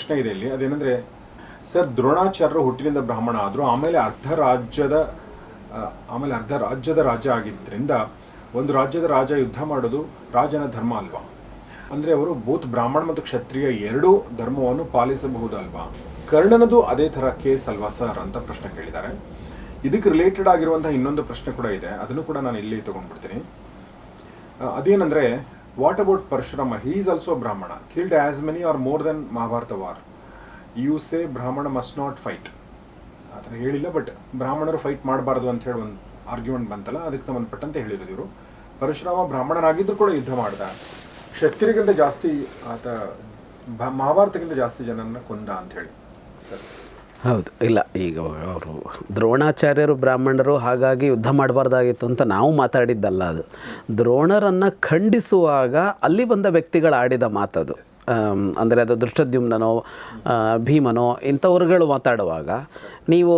ಪ್ರಶ್ನೆ ಇದೆ ಇಲ್ಲಿ. ಅದೇನಂದ್ರೆ ಸರ್ ದ್ರೋಣಾಚಾರ್ಯರು ಹುಟ್ಟಿನಿಂದ ಬ್ರಾಹ್ಮಣ ಆದ್ರು ಆಮೇಲೆ ಅರ್ಧ ರಾಜ್ಯದ ಆಮೇಲೆ ಅರ್ಧ ರಾಜ್ಯದ ರಾಜ ಆಗಿದ್ದರಿಂದ ಒಂದು ರಾಜ್ಯದ ರಾಜ ಯುದ್ಧ ಮಾಡೋದು ರಾಜನ ಧರ್ಮ ಅಲ್ವಾ? ಅಂದ್ರೆ ಅವರು ಬೋತ್ ಬ್ರಾಹ್ಮಣ ಮತ್ತು ಕ್ಷತ್ರಿಯ ಎರಡೂ ಧರ್ಮವನ್ನು ಪಾಲಿಸಬಹುದಲ್ವಾ? ಕರ್ಣನದು ಅದೇ ಥರ ಕೇಸ್ ಅಲ್ವಾ ಸರ್ ಅಂತ ಪ್ರಶ್ನೆ ಕೇಳಿದ್ದಾರೆ. ಇದಕ್ಕೆ ರಿಲೇಟೆಡ್ ಆಗಿರುವಂತಹ ಇನ್ನೊಂದು ಪ್ರಶ್ನೆ ಕೂಡ ಇದೆ. ಅದನ್ನು ಕೂಡ ನಾನು ಇಲ್ಲಿ ತಗೊಂಡ್ಬಿಡ್ತೀನಿ. ಆ, what about Parashurama he is also Brahmana killed as many or more than Mahabharata war you say Brahmana must not fight ಆ ಥರ ಹೇಳಿಲ್ಲ ಬಟ್ ಬ್ರಾಹ್ಮಣರು ಫೈಟ್ ಮಾಡಬಾರ್ದು ಅಂತ ಹೇಳಿ ಒಂದು ಆರ್ಗ್ಯುಮೆಂಟ್ ಬಂತಲ್ಲ, ಅದಕ್ಕೆ ಸಂಬಂಧಪಟ್ಟಂತೆ ಹೇಳಿರೋದು ಇವರು. ಪರಶುರಾಮ ಬ್ರಾಹ್ಮಣನಾಗಿದ್ದರೂ ಕೂಡ ಯುದ್ಧ ಮಾಡ್ದ. ಕ್ಷತ್ರಿಯರಿಗಿಂತ ಜಾಸ್ತಿ ಆತ ಮಹಾಭಾರತಕ್ಕಿಂತ ಜಾಸ್ತಿ ಜನನ ಕೊಂದ ಅಂತ ಹೇಳಿ. ಸರ್. ಹೌದು. ಇಲ್ಲ, ಈಗ ಅವರು ದ್ರೋಣಾಚಾರ್ಯರು, ಬ್ರಾಹ್ಮಣರು ಹಾಗಾಗಿ ಯುದ್ಧ ಮಾಡಬಾರ್ದಾಗಿತ್ತು ಅಂತ ನಾವು ಮಾತಾಡಿದ್ದಲ್ಲ ಅದು. ದ್ರೋಣರನ್ನು ಖಂಡಿಸುವಾಗ ಅಲ್ಲಿ ಬಂದ ವ್ಯಕ್ತಿಗಳು ಆಡಿದ ಮಾತದು. ಅಂದರೆ ಅದು ದೃಷ್ಟದ್ಯುಮ್ನೋ ಭೀಮನೋ, ಇಂಥವ್ರುಗಳು ಮಾತಾಡುವಾಗ ನೀವು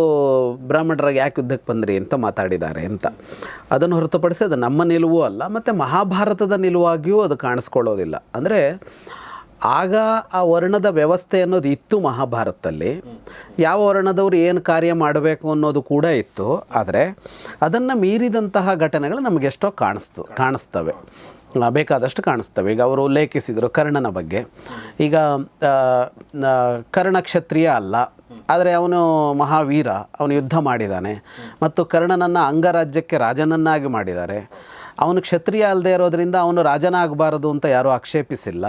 ಬ್ರಾಹ್ಮಣರಾಗಿ ಯಾಕೆ ಯುದ್ಧಕ್ಕೆ ಬಂದ್ರಿ ಅಂತ ಮಾತಾಡಿದ್ದಾರೆ ಅಂತ. ಅದನ್ನು ಹೊರತುಪಡಿಸಿ ಅದು ನಮ್ಮ ನಿಲುವು ಅಲ್ಲ, ಮತ್ತು ಮಹಾಭಾರತದ ನಿಲುವಾಗಿಯೂ ಅದು ಕಾಣಿಸ್ಕೊಳ್ಳೋದಿಲ್ಲ. ಅಂದರೆ ಆಗ ಆ ವರ್ಣದ ವ್ಯವಸ್ಥೆ ಅನ್ನೋದು ಇತ್ತು ಮಹಾಭಾರತದಲ್ಲಿ. ಯಾವ ವರ್ಣದವರು ಏನು ಕಾರ್ಯ ಮಾಡಬೇಕು ಅನ್ನೋದು ಕೂಡ ಇತ್ತು. ಆದರೆ ಅದನ್ನು ಮೀರಿದಂತಹ ಘಟನೆಗಳು ನಮಗೆ ಎಷ್ಟೋ ಕಾಣಿಸ್ತು, ಕಾಣಿಸ್ತವೆ. ಬೇಕಾದಷ್ಟು ಕಾಣಿಸ್ತವೆ. ಈಗ ಅವರು ಉಲ್ಲೇಖಿಸಿದರು ಕರ್ಣನ ಬಗ್ಗೆ. ಈಗ ಕರ್ಣ ಕ್ಷತ್ರಿಯ ಅಲ್ಲ. ಆದರೆ ಅವನು ಮಹಾವೀರ, ಅವನು ಯುದ್ಧ ಮಾಡಿದ್ದಾನೆ ಮತ್ತು ಕರ್ಣನನ್ನು ಅಂಗರಾಜ್ಯಕ್ಕೆ ರಾಜನನ್ನಾಗಿ ಮಾಡಿದ್ದಾರೆ. ಅವನು ಕ್ಷತ್ರಿಯ ಅಲ್ಲದೆ ಇರೋದರಿಂದ ಅವನು ರಾಜನಾಗಬಾರದು ಅಂತ ಯಾರೂ ಆಕ್ಷೇಪಿಸಿಲ್ಲ.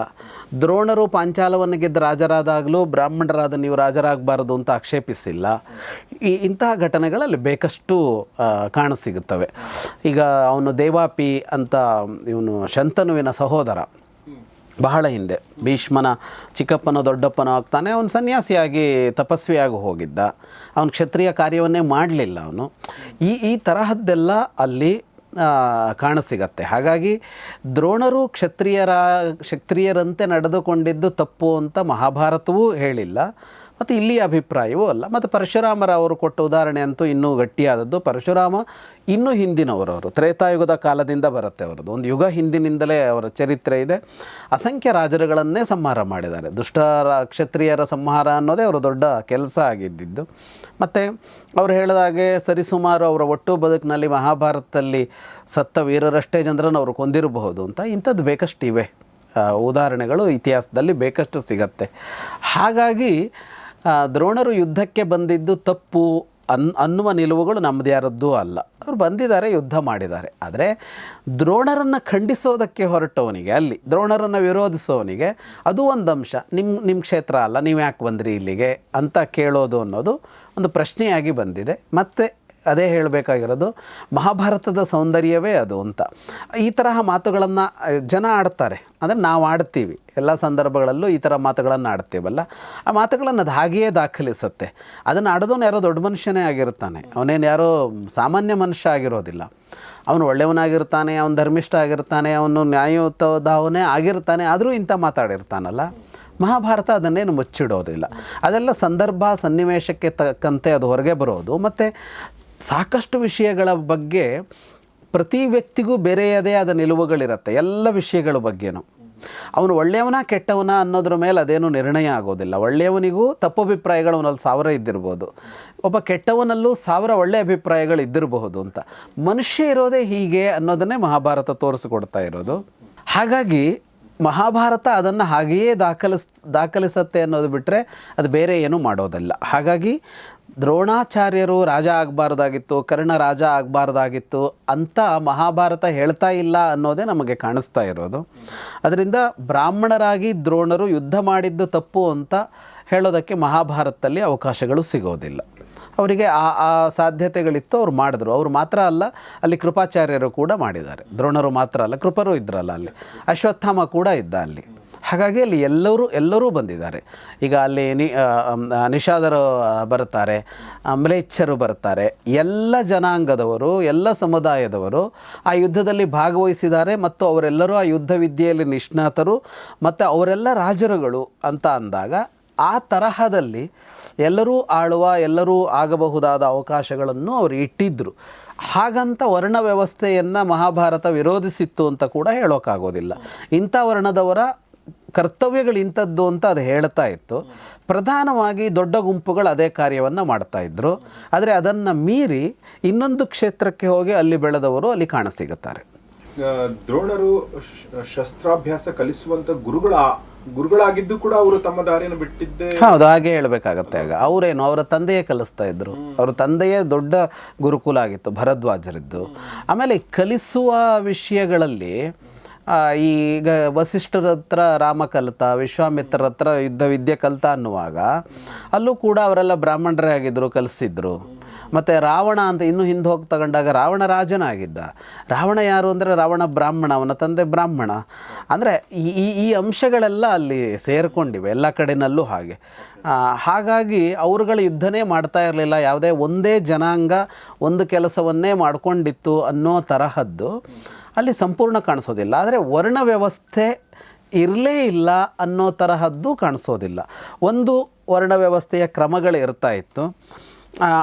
ದ್ರೋಣರು ಪಾಂಚಾಲವನ್ನು ಗೆದ್ದ ರಾಜರಾದಾಗಲೂ ಬ್ರಾಹ್ಮಣರಾದ ನೀವು ರಾಜರಾಗಬಾರದು ಅಂತ ಆಕ್ಷೇಪಿಸಿಲ್ಲ. ಈ ಇಂತಹ ಘಟನೆಗಳಲ್ಲಿ ಬೇಕಷ್ಟು ಕಾಣಸಿಗುತ್ತವೆ ಈಗ ಅವನು ದೇವಾಪಿ ಅಂತ ಇವನು ಶಂತನುವಿನ ಸಹೋದರ. ಬಹಳ ಹಿಂದೆ ಭೀಷ್ಮನ ಚಿಕ್ಕಪ್ಪನೋ ದೊಡ್ಡಪ್ಪನೋ ಆಗ್ತಾನೆ, ಅವನು ಸನ್ಯಾಸಿಯಾಗಿ, ತಪಸ್ವಿಯಾಗಿ ಹೋಗಿದ್ದ. ಅವನು ಕ್ಷತ್ರಿಯ ಕಾರ್ಯವನ್ನೇ ಮಾಡಲಿಲ್ಲ ಅವನು. ಈ ಈ ತರಹದ್ದೆಲ್ಲ ಅಲ್ಲಿ ಕಾಣಸಿಗತ್ತೆ. ಹಾಗಾಗಿ ದ್ರೋಣರು ಕ್ಷತ್ರಿಯರ ಕ್ಷತ್ರಿಯರಂತೆ ನಡೆದುಕೊಂಡಿದ್ದು ತಪ್ಪು ಅಂತ ಮಹಾಭಾರತವೂ ಹೇಳಿಲ್ಲ. ಮತ್ತು ಇಲ್ಲಿಯ ಅಭಿಪ್ರಾಯವೂ ಅಲ್ಲ. ಮತ್ತು ಪರಶುರಾಮರ ಅವರು ಕೊಟ್ಟ ಉದಾಹರಣೆ ಅಂತೂ ಇನ್ನೂ ಗಟ್ಟಿಯಾದದ್ದು. ಪರಶುರಾಮ ಇನ್ನೂ ಹಿಂದಿನವರವರು. ತ್ರೇತಾಯುಗದ ಕಾಲದಿಂದ ಬರುತ್ತೆ ಅವರದ್ದು ಒಂದು ಯುಗ ಹಿಂದಿನಿಂದಲೇ ಅವರ ಚರಿತ್ರೆ ಇದೆ. ಅಸಂಖ್ಯ ರಾಜರುಗಳನ್ನೇ ಸಂಹಾರ ಮಾಡಿದ್ದಾರೆ. ದುಷ್ಟ ಕ್ಷತ್ರಿಯರ ಸಂಹಾರ ಅನ್ನೋದೇ ಅವರ ದೊಡ್ಡ ಕೆಲಸ ಆಗಿದ್ದಿದ್ದು. ಮತ್ತು ಅವರು ಹೇಳಿದಾಗೆ ಸರಿಸುಮಾರು ಅವರ ಒಟ್ಟು ಬದುಕಿನಲ್ಲಿ ಮಹಾಭಾರತದಲ್ಲಿ ಸತ್ತ ವೀರರಷ್ಟೇ ಜನರನ್ನು ಅವರು ಕೊಂದಿರಬಹುದು ಅಂತ ಇಂಥದ್ದು ಬೇಕಷ್ಟಿವೆ. ಉದಾಹರಣೆಗಳು ಇತಿಹಾಸದಲ್ಲಿ ಬೇಕಷ್ಟು ಸಿಗತ್ತೆ. ಹಾಗಾಗಿ ದ್ರೋಣರು ಯುದ್ಧಕ್ಕೆ ಬಂದಿದ್ದು ತಪ್ಪು ಅನ್, ಅನ್ನುವ ನಿಲುವುಗಳು ನಮ್ಮದು ಯಾರದ್ದೂ ಅಲ್ಲ. ಅವ್ರು ಬಂದಿದ್ದಾರೆ, ಯುದ್ಧ ಮಾಡಿದ್ದಾರೆ. ಆದರೆ ದ್ರೋಣರನ್ನು ಖಂಡಿಸೋದಕ್ಕೆ ಹೊರಟವನಿಗೆ, ಅಲ್ಲಿ ದ್ರೋಣರನ್ನು ವಿರೋಧಿಸೋವನಿಗೆ ಅದು ಒಂದು ಅಂಶ. ನಿಮ್ಮ ನಿಮ್ಮ ಕ್ಷೇತ್ರ ಅಲ್ಲ ನೀವು ಯಾಕೆ ಬಂದ್ರಿ ಇಲ್ಲಿಗೆ ಅಂತ ಕೇಳೋದು ಅನ್ನೋದು ಒಂದು ಪ್ರಶ್ನೆಯಾಗಿ ಬಂದಿದೆ. ಮತ್ತು ಅದೇ ಹೇಳಬೇಕಾಗಿರೋದು, ಮಹಾಭಾರತದ ಸೌಂದರ್ಯವೇ ಅದು ಅಂತ. ಈ ತರಹ ಮಾತುಗಳನ್ನು ಜನ ಆಡ್ತಾರೆ. ಅಂದರೆ ನಾವು ಆಡ್ತೀವಿ. ಎಲ್ಲ ಸಂದರ್ಭಗಳಲ್ಲೂ ಈ ಥರ ಮಾತುಗಳನ್ನು ಆಡ್ತೀವಲ್ಲ. ಆ ಮಾತುಗಳನ್ನು ಅದು ಹಾಗೆಯೇ ದಾಖಲಿಸುತ್ತೆ. ಅದನ್ನು ಆಡೋದವನು ಯಾರೋ ದೊಡ್ಡ ಮನುಷ್ಯನೇ ಆಗಿರ್ತಾನೆ. ಅವನೇನು ಯಾರೋ ಸಾಮಾನ್ಯ ಮನುಷ್ಯ ಆಗಿರೋದಿಲ್ಲ. ಅವನು ಒಳ್ಳೆಯವನಾಗಿರ್ತಾನೆ, ಅವನು ಧರ್ಮಿಷ್ಠ ಆಗಿರ್ತಾನೆ, ಅವನು ನ್ಯಾಯಯುತದವನೇ ಆಗಿರ್ತಾನೆ, ಆದರೂ ಇಂಥ ಮಾತಾಡಿರ್ತಾನಲ್ಲ. ಮಹಾಭಾರತ ಅದನ್ನೇನು ಮುಚ್ಚಿಡೋದಿಲ್ಲ. ಅದೆಲ್ಲ ಸಂದರ್ಭ, ಸನ್ನಿವೇಶಕ್ಕೆ ತಕ್ಕಂತೆ ಅದು ಹೊರಗೆ ಬರೋದು. ಮತ್ತು ಸಾಕಷ್ಟು ವಿಷಯಗಳ ಬಗ್ಗೆ ಪ್ರತಿ ವ್ಯಕ್ತಿಗೂ ಬೇರೆಯದೇ ಆದ ನಿಲುವುಗಳಿರುತ್ತೆ, ಎಲ್ಲ ವಿಷಯಗಳ ಬಗ್ಗೆನೂ. ಅವನು ಒಳ್ಳೆಯವನ ಕೆಟ್ಟವನ ಅನ್ನೋದ್ರ ಮೇಲೆ ಅದೇನು ನಿರ್ಣಯ ಆಗೋದಿಲ್ಲ. ಒಳ್ಳೆಯವನಿಗೂ ತಪ್ಪು ಅಭಿಪ್ರಾಯಗಳು ಅವನಲ್ಲಿ ಸಾವಿರ ಇದ್ದಿರ್ಬೋದು. ಒಬ್ಬ ಕೆಟ್ಟವನಲ್ಲೂ ಸಾವಿರ ಒಳ್ಳೆಯ ಅಭಿಪ್ರಾಯಗಳು ಇದ್ದಿರಬಹುದು ಅಂತ. ಮನುಷ್ಯ ಇರೋದೇ ಹೀಗೆ ಅನ್ನೋದನ್ನೇ ಮಹಾಭಾರತ ತೋರಿಸಿಕೊಡ್ತಾ ಇರೋದು. ಹಾಗಾಗಿ ಮಹಾಭಾರತ ಅದನ್ನು ಹಾಗೆಯೇ ದಾಖಲಿಸ್, ದಾಖಲಿಸತ್ತೆ ಅನ್ನೋದು ಬಿಟ್ಟರೆ ಅದು ಬೇರೆ ಏನೂ ಮಾಡೋದಲ್ಲ. ಹಾಗಾಗಿ ದ್ರೋಣಾಚಾರ್ಯರು ರಾಜ ಆಗಬಾರ್ದಾಗಿತ್ತು, ಕರ್ಣ ರಾಜ ಆಗಬಾರ್ದಾಗಿತ್ತು, ಅಂತ ಮಹಾಭಾರತ ಹೇಳ್ತಾ ಇಲ್ಲ ಅನ್ನೋದೇ ನಮಗೆ ಕಾಣಿಸ್ತಾ ಇರೋದು. ಅದರಿಂದ ಬ್ರಾಹ್ಮಣರಾಗಿ ದ್ರೋಣರು ಯುದ್ಧ ಮಾಡಿದ್ದು ತಪ್ಪು ಅಂತ ಹೇಳೋದಕ್ಕೆ ಮಹಾಭಾರತದಲ್ಲಿ ಅವಕಾಶಗಳು ಸಿಗೋದಿಲ್ಲ. ಅವರಿಗೆ ಆ ಆ ಸಾಧ್ಯತೆಗಳಿತ್ತು, ಅವ್ರು ಮಾಡಿದ್ರು. ಅವರು ಮಾತ್ರ ಅಲ್ಲ, ಅಲ್ಲಿ ಕೃಪಾಚಾರ್ಯರು ಕೂಡ ಮಾಡಿದ್ದಾರೆ. ದ್ರೋಣರು ಮಾತ್ರ ಅಲ್ಲ, ಕೃಪರು ಇದ್ರಲ್ಲ ಅಲ್ಲಿ. ಅಶ್ವತ್ಥಾಮ ಕೂಡ ಇದ್ದ ಅಲ್ಲಿ. ಹಾಗಾಗಿ ಅಲ್ಲಿ ಎಲ್ಲರೂ ಎಲ್ಲರೂ ಬಂದಿದ್ದಾರೆ. ಈಗ ಅಲ್ಲಿ ನಿ ನಿಷಾದರು ಬರ್ತಾರೆ ಮ್ಲೇಚ್ಛರು ಬರ್ತಾರೆ ಎಲ್ಲ ಜನಾಂಗದವರು, ಎಲ್ಲ ಸಮುದಾಯದವರು ಆ ಯುದ್ಧದಲ್ಲಿ ಭಾಗವಹಿಸಿದ್ದಾರೆ ಮತ್ತು ಅವರೆಲ್ಲರೂ ಆ ಯುದ್ಧ ವಿದ್ಯೆಯಲ್ಲಿ ನಿಷ್ಣಾತರು ಮತ್ತು ಅವರೆಲ್ಲ ರಾಜರುಗಳು ಅಂತ ಅಂದಾಗ ಆ ತರಹದಲ್ಲಿ ಎಲ್ಲರೂ ಆಳುವ, ಎಲ್ಲರೂ ಆಗಬಹುದಾದ ಅವಕಾಶಗಳನ್ನು ಅವರು ಇಟ್ಟಿದ್ದರು ಹಾಗಂತ ವರ್ಣ ವ್ಯವಸ್ಥೆಯನ್ನು ಮಹಾಭಾರತ ವಿರೋಧಿಸಿತ್ತು ಅಂತ ಕೂಡ ಹೇಳೋಕ್ಕಾಗೋದಿಲ್ಲ. ಇಂಥ ವರ್ಣದವರ ಕರ್ತವ್ಯಗಳು ಇಂಥದ್ದು ಅಂತ ಅದು ಹೇಳ್ತಾ ಇತ್ತು. ಪ್ರಧಾನವಾಗಿ ದೊಡ್ಡ ಗುಂಪುಗಳು ಅದೇ ಕಾರ್ಯವನ್ನು ಮಾಡ್ತಾ ಇದ್ದರು ಆದರೆ ಅದನ್ನು ಮೀರಿ ಇನ್ನೊಂದು ಕ್ಷೇತ್ರಕ್ಕೆ ಹೋಗಿ ಅಲ್ಲಿ ಬೆಳೆದವರು ಅಲ್ಲಿ ಕಾಣಸಿಗುತ್ತಾರೆ ದ್ರೋಣರು ಶಸ್ತ್ರಾಭ್ಯಾಸ ಕಲಿಸುವಂಥ ಗುರುಗಳ ಗುರುಗಳಾಗಿದ್ದು ಕೂಡ ಅವರು ತಮ್ಮ ದಾರಿಯನ್ನು ಬಿಟ್ಟಿದ್ದೆ. ಹೌದು ಹಾಗೆ ಹೇಳಬೇಕಾಗತ್ತೆ ಆಗ. ಅವರೇನು ಅವರ ತಂದೆಯೇ ಕಲಿಸ್ತಾ ಇದ್ರು. ಅವರ ತಂದೆಯೇ ದೊಡ್ಡ ಗುರುಕುಲ ಆಗಿತ್ತು ಭರದ್ವಾಜರಿದ್ದು. ಆಮೇಲೆ ಕಲಿಸುವ ವಿಷಯಗಳಲ್ಲಿ ಈಗ ವಸಿಷ್ಠರ ಹತ್ರ ರಾಮ ಕಲಿತ ವಿಶ್ವಾಮಿತ್ರರ ಹತ್ರ ಯುದ್ಧ ವಿದ್ಯೆ ಕಲಿತ ಅನ್ನುವಾಗ ಅಲ್ಲೂ ಕೂಡ ಅವರೆಲ್ಲ ಬ್ರಾಹ್ಮಣರೇ ಆಗಿದ್ದರು ಕಲಿಸಿದ್ರು. ಮತ್ತು ರಾವಣ ಅಂತ ಇನ್ನೂ ಹಿಂದೆ ಹೋಗಿ ತಗೊಂಡಾಗ ರಾವಣ ರಾಜನಾಗಿದ್ದ. ರಾವಣ ಯಾರು ಅಂದರೆ ರಾವಣ ಬ್ರಾಹ್ಮಣ, ಅವನ ತಂದೆ ಬ್ರಾಹ್ಮಣ. ಅಂದರೆ ಈ, ಈ- ಅಂಶಗಳೆಲ್ಲ ಅಲ್ಲಿ ಸೇರಿಕೊಂಡಿವೆ, ಎಲ್ಲ ಕಡೆನಲ್ಲೂ ಹಾಗೆ. ಹಾಗಾಗಿ ಅವರುಗಳ ಯುದ್ಧನೇ ಮಾಡ್ತಾ ಇರಲಿಲ್ಲ. ಯಾವುದೇ ಒಂದೇ ಜನಾಂಗ ಒಂದು ಕೆಲಸವನ್ನೇ ಮಾಡಿಕೊಂಡಿತ್ತು ಅನ್ನೋ ತರಹದ್ದು ಅಲ್ಲಿ ಸಂಪೂರ್ಣ ಕಾಣಿಸೋದಿಲ್ಲ. ಆದರೆ ವರ್ಣ ವ್ಯವಸ್ಥೆ ಇರಲೇ ಇಲ್ಲ ಅನ್ನೋ ತರಹದ್ದು ಕಾಣಿಸೋದಿಲ್ಲ. ಒಂದು ವರ್ಣ ವ್ಯವಸ್ಥೆಯ ಕ್ರಮಗಳು ಇರ್ತಾ ಇತ್ತು.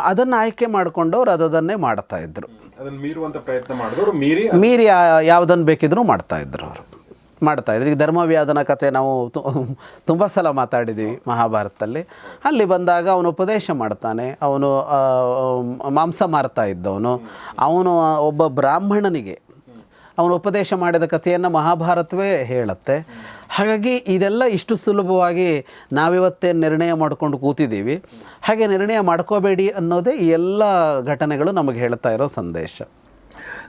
ಅದನ್ನು ಆಯ್ಕೆ ಮಾಡಿಕೊಂಡವ್ರು ಅದನ್ನೇ ಮಾಡ್ತಾ ಇದ್ರು. ಅದನ್ನ ಮೀರುವಂತ ಪ್ರಯತ್ನ ಮಾಡಿದವರು ಮೀರಿ ಮೀರಿ ಯಾವುದನ್ನು ಬೇಕಿದ್ರೂ ಮಾಡ್ತಾ ಇದ್ರು ಅವರು. ಮಾಡ್ತಾ ಇದ್ರು. ಈಗ ಧರ್ಮವ್ಯಾಧನ ಕತೆ ನಾವು ತುಂಬ ಸಲ ಮಾತಾಡಿದ್ದೀವಿ ಮಹಾಭಾರತದಲ್ಲಿ. ಅಲ್ಲಿ ಬಂದಾಗ ಅವನು ಉಪದೇಶ ಮಾಡ್ತಾನೆ. ಅವನು ಮಾಂಸ ಮಾರ್ತಾ ಇದ್ದವನು. ಅವನು ಒಬ್ಬ ಬ್ರಾಹ್ಮಣನಿಗೆ ಅವನು ಉಪದೇಶ ಮಾಡಿದ ಕಥೆಯನ್ನು ಮಹಾಭಾರತವೇ ಹೇಳುತ್ತೆ. ಹಾಗಾಗಿ ಇದೆಲ್ಲ ಇಷ್ಟು ಸುಲಭವಾಗಿ ನಾವಿವತ್ತೇ ನಿರ್ಣಯ ಮಾಡ್ಕೊಂಡು ಕೂತಿದ್ದೀವಿ. ಹಾಗೆ ನಿರ್ಣಯ ಮಾಡ್ಕೋಬೇಡಿ ಅನ್ನೋದೇ ಈ ಎಲ್ಲ ಘಟನೆಗಳು ನಮಗೆ ಹೇಳ್ತಾ ಇರೋ ಸಂದೇಶ.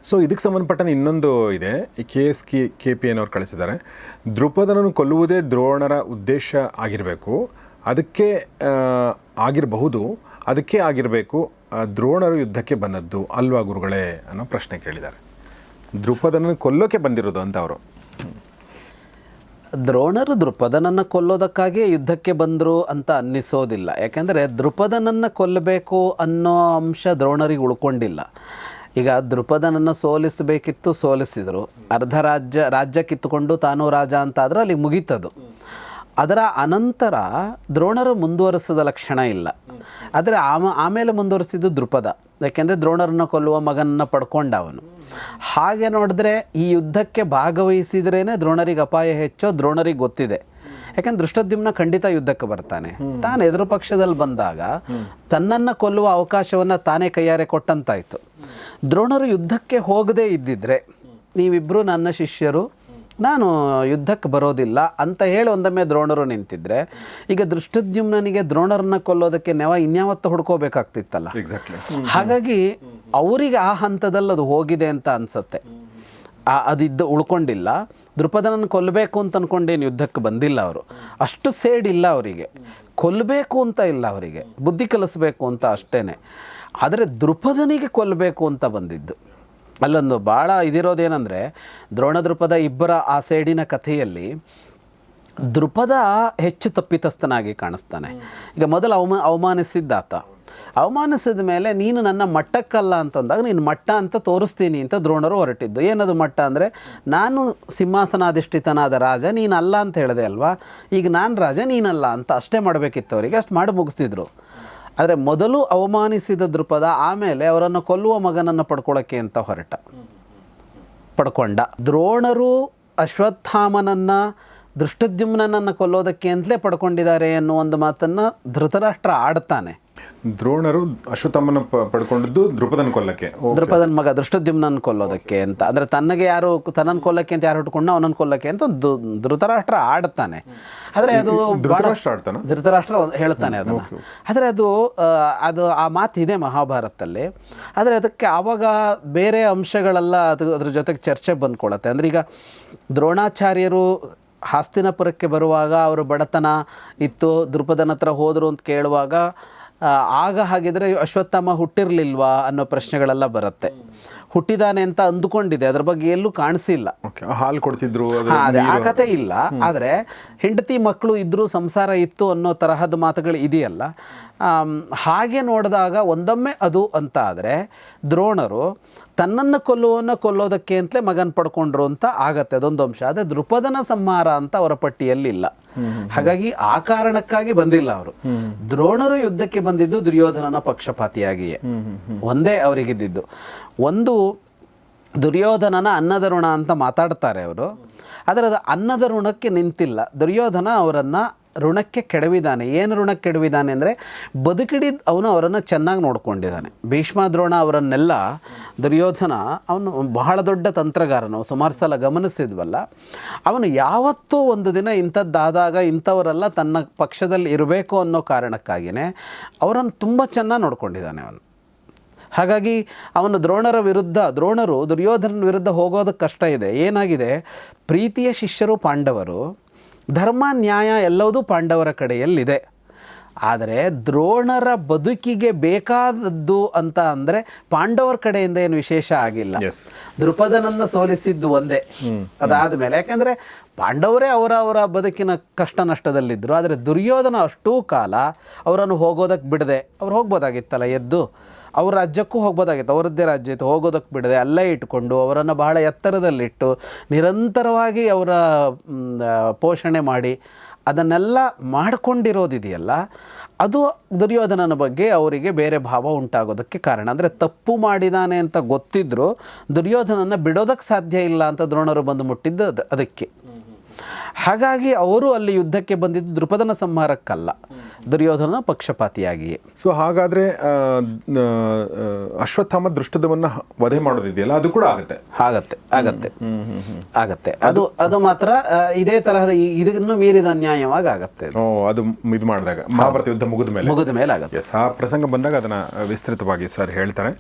ಸೊ ಇದಕ್ಕೆ ಸಂಬಂಧಪಟ್ಟಂತೆ ಇನ್ನೊಂದು ಇದೆ. K S K K P ಎನ್ನವ್ರು ಕಳಿಸಿದ್ದಾರೆ. ದೃಪದನನ್ನು ಕೊಲ್ಲುವುದೇ ದ್ರೋಣರ ಉದ್ದೇಶ ಆಗಿರಬೇಕು. ಅದಕ್ಕೆ ಆಗಿರಬಹುದು. ಅದಕ್ಕೆ ಆಗಿರಬೇಕು ದ್ರೋಣರು ಯುದ್ಧಕ್ಕೆ ಬಂದದ್ದು. ಅಲ್ವಾ ಗುರುಗಳೇ ಅನ್ನೋ ಪ್ರಶ್ನೆ ಕೇಳಿದ್ದಾರೆ. ದೃಪದನನ್ನು ಕೊಲ್ಲೋಕೆ ಬಂದಿರೋದು ಅಂತ ಅವರು. ದ್ರೋಣರು ದೃಪದನನ್ನು ಕೊಲ್ಲೋದಕ್ಕಾಗಿಯೇ ಯುದ್ಧಕ್ಕೆ ಬಂದರು ಅಂತ ಅನ್ನಿಸೋದಿಲ್ಲ. ಯಾಕೆಂದರೆ ದೃಪದನನ್ನು ಕೊಲ್ಲಬೇಕು ಅನ್ನೋ ಅಂಶ ದ್ರೋಣರಿಗೆ ಉಳ್ಕೊಂಡಿಲ್ಲ. ಈಗ ದೃಪದನನ್ನು ಸೋಲಿಸಬೇಕಿತ್ತು, ಸೋಲಿಸಿದರು. ಅರ್ಧ ರಾಜ್ಯ ರಾಜ್ಯ ಕಿತ್ತುಕೊಂಡು ತಾನು ರಾಜ ಅಂತಾದರೂ ಅಲ್ಲಿ ಮುಗೀತದು. ಅದರ ಅನಂತರ ದ್ರೋಣರು ಮುಂದುವರಿಸಿದ ಲಕ್ಷಣ ಇಲ್ಲ. ಆದರೆ ಆಮ, ಆಮೇಲೆ ಮುಂದುವರಿಸಿದ್ದು ದೃಪದ ಯಾಕೆಂದರೆ ದ್ರೋಣರನ್ನು ಕೊಲ್ಲುವ ಮಗನನ್ನು ಪಡ್ಕೊಂಡ ಅವನು. ಹಾಗೆ ನೋಡಿದ್ರೆ ಈ ಯುದ್ಧಕ್ಕೆ ಭಾಗವಹಿಸಿದ್ರೇ ದ್ರೋಣರಿಗೆ ಅಪಾಯ ಹೆಚ್ಚೋ, ದ್ರೋಣರಿಗೆ ಗೊತ್ತಿದೆ. ಯಾಕಂದ್ರೆ ದೃಷ್ಟದ್ಯುಮ್ನ ಖಂಡಿತ ಯುದ್ಧಕ್ಕೆ ಬರ್ತಾನೆ. ತಾನು ಎದುರು ಪಕ್ಷದಲ್ಲಿ ಬಂದಾಗ ತನ್ನನ್ನು ಕೊಲ್ಲುವ ಅವಕಾಶವನ್ನು ತಾನೇ ಕೈಯಾರೆ ಕೊಟ್ಟಂತಾಯಿತು. ದ್ರೋಣರು ಯುದ್ಧಕ್ಕೆ ಹೋಗದೇ ಇದ್ದಿದ್ರೆ ನೀವಿಬ್ಬರು ನನ್ನ ಶಿಷ್ಯರು ನಾನು ಯುದ್ಧಕ್ಕೆ ಬರೋದಿಲ್ಲ ಅಂತ ಹೇಳಿ ಒಂದೊಮ್ಮೆ ದ್ರೋಣರು ನಿಂತಿದ್ರೆ ಈಗ ದೃಷ್ಟದ್ಯುಮ್ನಿಗೆ ದ್ರೋಣರನ್ನ ಕೊಲ್ಲೋದಕ್ಕೆ ನೆವ ಇನ್ಯಾವತ್ತು ಹುಡ್ಕೋಬೇಕಾಗ್ತಿತ್ತಲ್ಲ. ಎಕ್ಸಾಕ್ಟ್ಲಿ ಹಾಗಾಗಿ ಅವರಿಗೆ ಆ ಹಂತದಲ್ಲಿ ಅದು ಹೋಗಿದೆ ಅಂತ ಅನ್ಸತ್ತೆ. ಅದಿದ್ದು ಉಳ್ಕೊಂಡಿಲ್ಲ. ದೃಪದನನ್ನು ಕೊಲ್ಲಬೇಕು ಅಂತ ಅನ್ಕೊಂಡೇನು ಯುದ್ಧಕ್ಕೆ ಬಂದಿಲ್ಲ ಅವರು. ಅಷ್ಟು ಸೇಡಿಲ್ಲ ಅವರಿಗೆ. ಕೊಲ್ಲಬೇಕು ಅಂತ ಇಲ್ಲ ಅವರಿಗೆ. ಬುದ್ಧಿ ಕಲಿಸ್ಬೇಕು ಅಂತ ಅಷ್ಟೇ ಆದರೆ ದೃಪದನಿಗೆ ಕೊಲ್ಲಬೇಕು ಅಂತ ಬಂದಿದ್ದು. ಅಲ್ಲೊಂದು ಭಾಳ ಇದಿರೋದೇನೆಂದರೆ, ದ್ರೋಣ ದೃಪದ ಇಬ್ಬರ ಆ ಸೇಡಿನ ಕಥೆಯಲ್ಲಿ ದೃಪದ ಹೆಚ್ಚು ತಪ್ಪಿತಸ್ಥನಾಗಿ ಕಾಣಿಸ್ತಾನೆ. ಈಗ ಮೊದಲು ಅವಮ, ಅವಮಾನಿಸಿದ್ದಾತ. ಅವಮಾನಿಸಿದ ಮೇಲೆ ನೀನು ನನ್ನ ಮಟ್ಟಕ್ಕಲ್ಲ ಅಂತಂದಾಗ ನೀನು ಮಟ್ಟ ಅಂತ ತೋರಿಸ್ತೀನಿ ಅಂತ ದ್ರೋಣರು ಹೊರಟಿದ್ದು. ಏನದು ಮಟ್ಟ ಅಂದರೆ, ನಾನು ಸಿಂಹಾಸನಾಧಿಷ್ಠಿತನಾದ ರಾಜ, ನೀನಲ್ಲ ಅಂತ ಹೇಳಿದೆ ಅಲ್ವಾ? ಈಗ ನಾನು ರಾಜ, ನೀನಲ್ಲ ಅಂತ ಅಷ್ಟೇ ಮಾಡಬೇಕಿತ್ತು ಅವರಿಗೆ ಅಷ್ಟು ಮಾಡಿ ಮುಗಿಸ್ತಿದ್ರು. ಆದರೆ ಮೊದಲು ಅವಮಾನಿಸಿದ ದೃಪದ ಆಮೇಲೆ ಅವರನ್ನು ಕೊಲ್ಲುವ ಮಗನನ್ನು ಪಡ್ಕೊಳ್ಳೋಕ್ಕೆ ಅಂತ ಹೊರಟ. ಪಡ್ಕೊಂಡ. ದ್ರೋಣರು ಅಶ್ವತ್ಥಾಮನನ್ನು ದೃಷ್ಟದ್ಯುಮ್ನನ್ನು ಕೊಲ್ಲೋದಕ್ಕೆ ಅಂತಲೇ ಪಡ್ಕೊಂಡಿದ್ದಾರೆ ಅನ್ನೋ ಒಂದು ಮಾತನ್ನು ಧೃತರಾಷ್ಟ್ರ ಆಡ್ತಾನೆ. ದ್ರೋಣರು ಅಶ್ವತ್ಥಮ್ಮನ ಪಡ್ಕೊಂಡಿದ್ದು ದೃಪದನ್ ಕೊಲ್ಲಕ್ಕೆ. ದೃಪದನ್ ಮಗ ದೃಷ್ಟದ್ಯುಮ್ನನ್ನು ಕೊಲ್ಲೋದಕ್ಕೆ ಅಂತ. ಅಂದರೆ ತನ್ನಗೆ ಯಾರು ತನ್ನ ಕೊಲ್ಲಕ್ಕೆ ಅಂತ ಯಾರು ಹುಟ್ಕೊಂಡು ಅವನನ್ನು ಕೊಲ್ಲಕ್ಕೆ ಅಂತ ಧೃತರಾಷ್ಟ್ರ ಆಡ್ತಾನೆ. ಆದರೆ ಅದು ಧೃತರಾಷ್ಟ್ರ ಆಡ್ತಾನೆ? ಧೃತರಾಷ್ಟ್ರ ಹೇಳ್ತಾನೆ ಅದನ್ನು. ಆದರೆ ಅದು ಅದು ಆ ಮಾತು ಇದೆ ಮಹಾಭಾರತದಲ್ಲಿ. ಆದರೆ ಅದಕ್ಕೆ ಆವಾಗ ಬೇರೆ ಅಂಶಗಳೆಲ್ಲ ಅದು ಅದ್ರ ಜೊತೆಗೆ ಚರ್ಚೆ ಬಂದ್ಕೊಳ್ಳುತ್ತೆ ಅಂದ್ರೆ ಈಗ ದ್ರೋಣಾಚಾರ್ಯರು ಹಾಸ್ತಿನಪುರಕ್ಕೆ ಬರುವಾಗ ಅವರು ಬಡತನ ಇತ್ತು ದೃಪದನ ಹತ್ರ ಹೋದರು ಅಂತ ಕೇಳುವಾಗ ಆಗ ಹಾಗಿದ್ರೆ ಅಶ್ವತ್ಥಾಮ ಹುಟ್ಟಿರಲಿಲ್ವಾ ಅನ್ನೋ ಪ್ರಶ್ನೆಗಳೆಲ್ಲ ಬರುತ್ತೆ. ಹುಟ್ಟಿದಾನೆ ಅಂತ ಅಂದುಕೊಂಡಿದೆ ಅದ್ರ ಬಗ್ಗೆ ಎಲ್ಲೂ ಕಾಣಿಸಿಲ್ಲ. ಹಾಲು ಕೊಡ್ತಿದ್ರು ಆ ಕತೆ ಇಲ್ಲ. ಆದರೆ ಹೆಂಡತಿ ಮಕ್ಕಳು ಇದ್ದರೂ ಸಂಸಾರ ಇತ್ತು ಅನ್ನೋ ತರಹದ ಮಾತುಗಳು ಇದೆಯಲ್ಲ. ಹಾಗೆ ನೋಡಿದಾಗ ಒಂದೊಮ್ಮೆ ಅದು ಅಂತ ಆದರೆ ದ್ರೋಣರು ತನ್ನನ್ನು ಕೊಲ್ಲುವನ್ನು ಕೊಲ್ಲೋದಕ್ಕೆ ಅಂತಲೇ ಮಗನ ಪಡ್ಕೊಂಡ್ರು ಅಂತ ಆಗತ್ತೆ, ಅದೊಂದು ಅಂಶ. ಆದರೆ ದೃಪದನ ಸಂಹಾರ ಅಂತ ಅವರ ಪಟ್ಟಿಯಲ್ಲಿ ಇಲ್ಲ ಹಾಗಾಗಿ ಆ ಕಾರಣಕ್ಕಾಗಿ ಬಂದಿಲ್ಲ ಅವರು. ದ್ರೋಣರು ಯುದ್ಧಕ್ಕೆ ಬಂದಿದ್ದು ದುರ್ಯೋಧನನ ಪಕ್ಷಪಾತಿಯಾಗಿಯೇ. ಒಂದೇ ಅವರಿಗಿದ್ದಿದ್ದು. ಒಂದು ದುರ್ಯೋಧನನ ಅನ್ನದರುಣ ಅಂತ ಮಾತಾಡ್ತಾರೆ ಅವರು. ಆದರೆ ಅದು ಅನ್ನದ ಋಣಕ್ಕೆ ನಿಂತಿಲ್ಲ. ದುರ್ಯೋಧನ ಅವರನ್ನು ಋಣಕ್ಕೆ ಕೆಡವಿದ್ದಾನೆ ಏನು ಋಣಕ್ಕೆ ಕೆಡವಿದ್ದಾನೆ ಅಂದರೆ ಬದುಕಿಡಿದ ಅವನು ಅವರನ್ನು ಚೆನ್ನಾಗಿ ನೋಡ್ಕೊಂಡಿದ್ದಾನೆ. ಭೀಷ್ಮ ದ್ರೋಣ ಅವರನ್ನೆಲ್ಲ ದುರ್ಯೋಧನ ಅವನು ಬಹಳ ದೊಡ್ಡ ತಂತ್ರಗಾರನು, ಸುಮಾರು ಸಲ ಗಮನಿಸಿದ್ವಲ್ಲ. ಅವನು ಯಾವತ್ತೂ ಒಂದು ದಿನ ಇಂಥದ್ದಾದಾಗ ಇಂಥವರೆಲ್ಲ ತನ್ನ ಪಕ್ಷದಲ್ಲಿ ಇರಬೇಕು ಅನ್ನೋ ಕಾರಣಕ್ಕಾಗಿಯೇ ಅವರನ್ನು ತುಂಬ ಚೆನ್ನಾಗಿ ನೋಡ್ಕೊಂಡಿದ್ದಾನೆ ಅವನು. ಹಾಗಾಗಿ ಅವನು ದ್ರೋಣರ ವಿರುದ್ಧ, ದ್ರೋಣರು ದುರ್ಯೋಧನ ವಿರುದ್ಧ ಹೋಗೋದಕ್ಕೆ ಕಷ್ಟ ಇದೆ. ಏನಾಗಿದೆ? ಪ್ರೀತಿಯ ಶಿಷ್ಯರು ಪಾಂಡವರು ಧರ್ಮ ನ್ಯಾಯ ಎಲ್ಲವೂ ಪಾಂಡವರ ಕಡೆಯಲ್ಲಿದೆ. ಆದರೆ ದ್ರೋಣರ ಬದುಕಿಗೆ ಬೇಕಾದದ್ದು ಅಂತ ಅಂದರೆ ಪಾಂಡವರ ಕಡೆಯಿಂದ ಏನು ವಿಶೇಷ ಆಗಿಲ್ಲ. ದೃಪದನನ್ನು ಸೋಲಿಸಿದ್ದು ಒಂದೇ. ಅದಾದ ಮೇಲೆ ಯಾಕೆಂದರೆ ಪಾಂಡವರೇ ಅವರ ಅವರ ಬದುಕಿನ ಕಷ್ಟ ನಷ್ಟದಲ್ಲಿದ್ದರು ಆದರೆ ದುರ್ಯೋಧನ ಅಷ್ಟೂ ಕಾಲ ಅವರನ್ನು ಹೋಗೋದಕ್ಕೆ ಬಿಡದೆ. ಅವ್ರು ಹೋಗ್ಬೋದಾಗಿತ್ತಲ್ಲ ಎದ್ದು. ಅವ್ರ ರಾಜ್ಯಕ್ಕೂ ಹೋಗ್ಬೋದಾಗಿತ್ತು. ಅವರದ್ದೇ ರಾಜ್ಯ ಇತ್ತು. ಹೋಗೋದಕ್ಕೆ ಬಿಡದೆ ಅಲ್ಲೇ ಇಟ್ಕೊಂಡು ಅವರನ್ನು ಬಹಳ ಎತ್ತರದಲ್ಲಿಟ್ಟು ನಿರಂತರವಾಗಿ ಅವರ ಪೋಷಣೆ ಮಾಡಿ ಅದನ್ನೆಲ್ಲ ಮಾಡಿಕೊಂಡಿರೋದಿದೆಯಲ್ಲ, ಅದು ದುರ್ಯೋಧನನ ಬಗ್ಗೆ ಅವರಿಗೆ ಬೇರೆ ಭಾವ ಉಂಟಾಗೋದಕ್ಕೆ ಕಾರಣ. ಅಂದರೆ ತಪ್ಪು ಮಾಡಿದಾನೆ ಅಂತ ಗೊತ್ತಿದ್ದರೂ ದುರ್ಯೋಧನನ ಬಿಡೋದಕ್ಕೆ ಸಾಧ್ಯ ಇಲ್ಲ ಅಂತ ದ್ರೋಣರು ಬಂದು ಮುಟ್ಟಿದ್ದು ಅದ್- ಅದಕ್ಕೆ. ಹಾಗಾಗಿ ಅವರು ಅಲ್ಲಿ ಯುದ್ಧಕ್ಕೆ ಬಂದಿದ್ದು ದೃಪದನ ಸಂಹಾರಕ್ಕಲ್ಲ. ದುರ್ಯೋಧನ ಪಕ್ಷಪಾತಿಯಾಗಿಯೇ. ಸೊ ಹಾಗಾದ್ರೆ ಅಶ್ವತ್ಥಾಮ ದೃಷ್ಟದವನ್ನ ವಧೆ ಮಾಡೋದಿದೆಯಲ್ಲ ಅದು ಕೂಡ ಆಗುತ್ತೆ. ಆಗತ್ತೆ ಆಗತ್ತೆ ಆಗತ್ತೆ. ಅದು ಅದು ಮಾತ್ರ ಇದೇ ತರಹದ ಇದನ್ನು ಮೀರಿದ ಅನ್ಯಾಯವಾಗಿ ಆಗತ್ತೆ ಓ ಅದು ಇದು ಮಾಡಿದಾಗ ಮಹಾಭಾರತ ಯುದ್ಧ ಮುಗಿದ ಮೇಲೆ. ಮುಗಿದ ಮೇಲೆ ಆಗತ್ತೆ. ಆ ಪ್ರಸಂಗ ಬಂದಾಗ ಅದನ್ನ ವಿಸ್ತೃತವಾಗಿ ಸರ್ ಹೇಳ್ತಾರೆ.